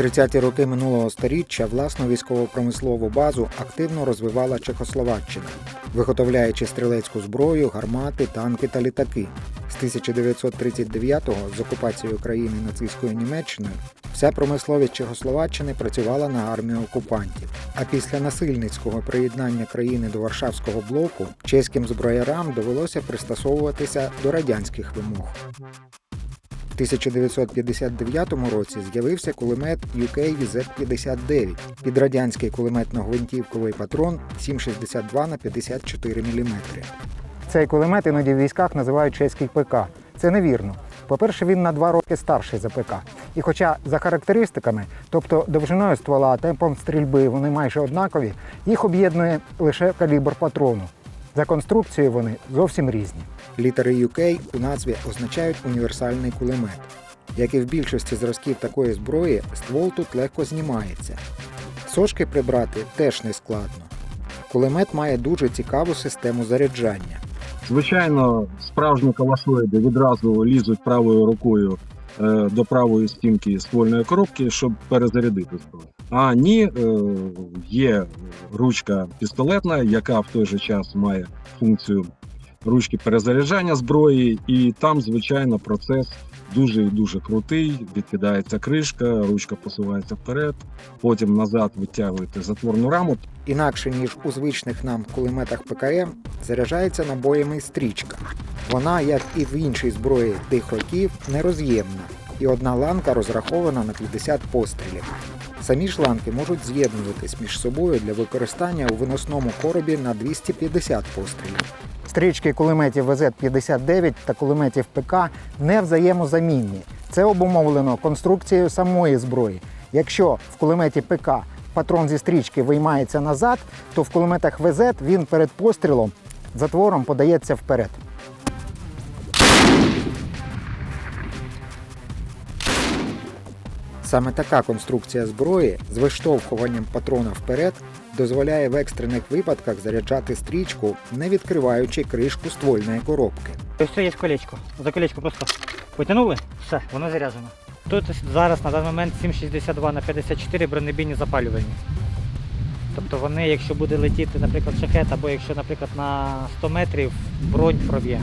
30-ті роки минулого століття власну військово-промислову базу активно розвивала Чехословаччина, виготовляючи стрілецьку зброю, гармати, танки та літаки. З 1939-го з окупацією країни нацистською Німеччиною вся промисловість Чехословаччини працювала на армію окупантів. А після насильницького приєднання країни до Варшавського блоку чеським зброярам довелося пристосовуватися до радянських вимог. В 1959 році з'явився кулемет UK VZ-59 під радянський кулеметно-гвинтівковий патрон 7,62 на 54 мм. Цей кулемет іноді в військах називають чеський ПК. Це невірно. По-перше, він на два роки старший за ПК. І хоча за характеристиками, тобто довжиною ствола, темпом стрільби, вони майже однакові, їх об'єднує лише калібр патрону. За конструкцією вони зовсім різні. Літери UK у назві означають універсальний кулемет. Як і в більшості зразків такої зброї, ствол тут легко знімається. Сошки прибрати теж не складно. Кулемет має дуже цікаву систему заряджання. Звичайно, справжні калашоїди відразу лізуть правою рукою е, до правої стінки ствольної коробки, щоб перезарядити зброю. А ні, е, є ручка пістолетна, яка в той же час має функцію ручки перезаряджання зброї, і там, звичайно, процес дуже і дуже крутий. Відкидається кришка, ручка посувається вперед, потім назад витягуєте затворну раму. Інакше ніж у звичних нам кулеметах ПКМ, заряджається набоями стрічка. Вона, як і в іншій зброї тих років, нероз'ємна, і одна ланка розрахована на 50 пострілів. Самі ж ланки можуть з'єднуватись між собою для використання у виносному коробі на 250 пострілів. Стрічки кулеметів ВЗ-59 та кулеметів ПК не взаємозамінні. Це обумовлено конструкцією самої зброї. Якщо в кулеметі ПК патрон зі стрічки виймається назад, то в кулеметах ВЗ він перед пострілом затвором подається вперед. Саме така конструкція зброї з виштовхуванням патрона вперед дозволяє в екстрених випадках заряджати стрічку, не відкриваючи кришку ствольної коробки. Ось це є колечко. За колечко просто потягнули, все, воно заряджено. Тут зараз на даний момент 7,62 на 54 бронебійні запалювальні. Тобто вони, якщо буде летіти, наприклад, шахет, або якщо, наприклад, на 100 метрів бронь проб'є.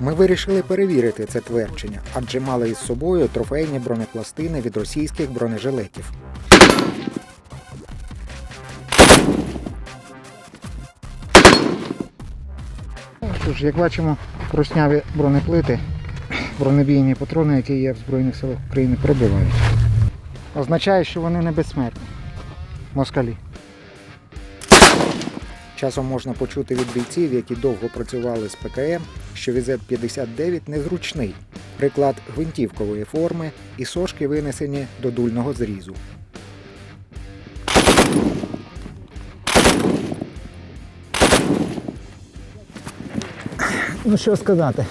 Ми вирішили перевірити це твердження, адже мали із собою трофейні бронепластини від російських бронежилетів. Що ж, як бачимо, русняві бронеплити, бронебійні патрони, які є в Збройних силах України, пробивають. Означає, що вони не безсмертні. Москалі. Часом можна почути від бійців, які довго працювали з ПКМ, що ВЗ-59 незручний. Приклад гвинтівкової форми і сошки винесені до дульного зрізу. Ну що сказати,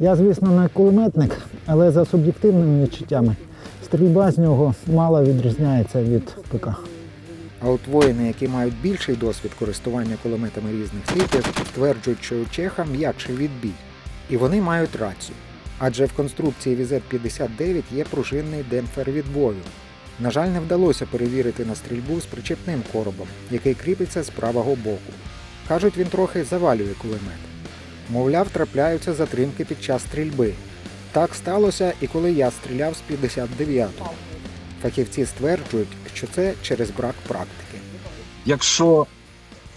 я, звісно, не кулеметник, але за суб'єктивними відчуттями стрільба з нього мало відрізняється від ПК. А от воїни, які мають більший досвід користування кулеметами різних типів, стверджують, що у чеха м'якший відбій. І вони мають рацію. Адже в конструкції VZ-59 є пружинний демпфер відбою. На жаль, не вдалося перевірити на стрільбу з причепним коробом, який кріпиться з правого боку. Кажуть, він трохи завалює кулемет. Мовляв, трапляються затримки під час стрільби. Так сталося і коли я стріляв з 59-го. Фахівці стверджують, що це через брак практики. Якщо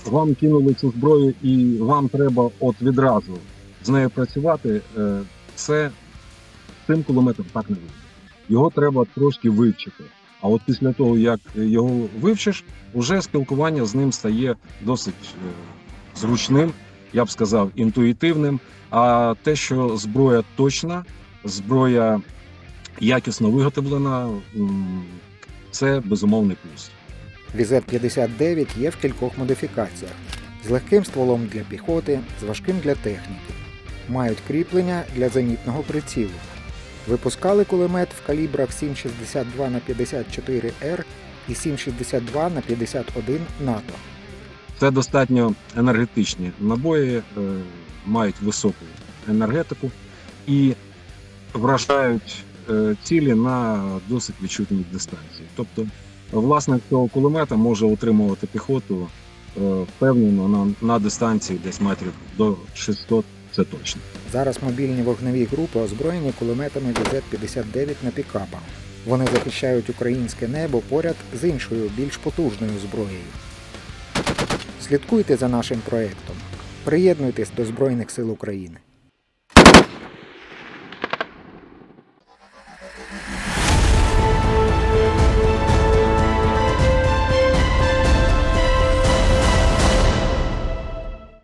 вам кинули цю зброю і вам треба от відразу з нею працювати, е, це цим кулеметом так не буде. Його треба трошки вивчити. А от після того, як його вивчиш, вже спілкування з ним стає досить е, зручним, я б сказав, інтуїтивним. А те, що зброя точна, зброя якісно виготовлена, це безумовний плюс. VZ-59 є в кількох модифікаціях: з легким стволом для піхоти, з важким для техніки. Мають кріплення для зенітного прицілу. Випускали кулемет в калібрах 7,62 на 54 р і 7,62 на 51 НАТО. Це достатньо енергетичні набої, е, мають високу енергетику і вражають цілі на досить відчутній дистанції. Тобто, власник цього кулемета може утримувати піхоту е, впевнено на, на дистанції десь метрів до 600, це точно. Зараз мобільні вогневі групи озброєні кулеметами ВЗ-59 на пікапах. Вони захищають українське небо поряд з іншою більш потужною зброєю. Слідкуйте за нашим проєктом. Приєднуйтесь до Збройних сил України.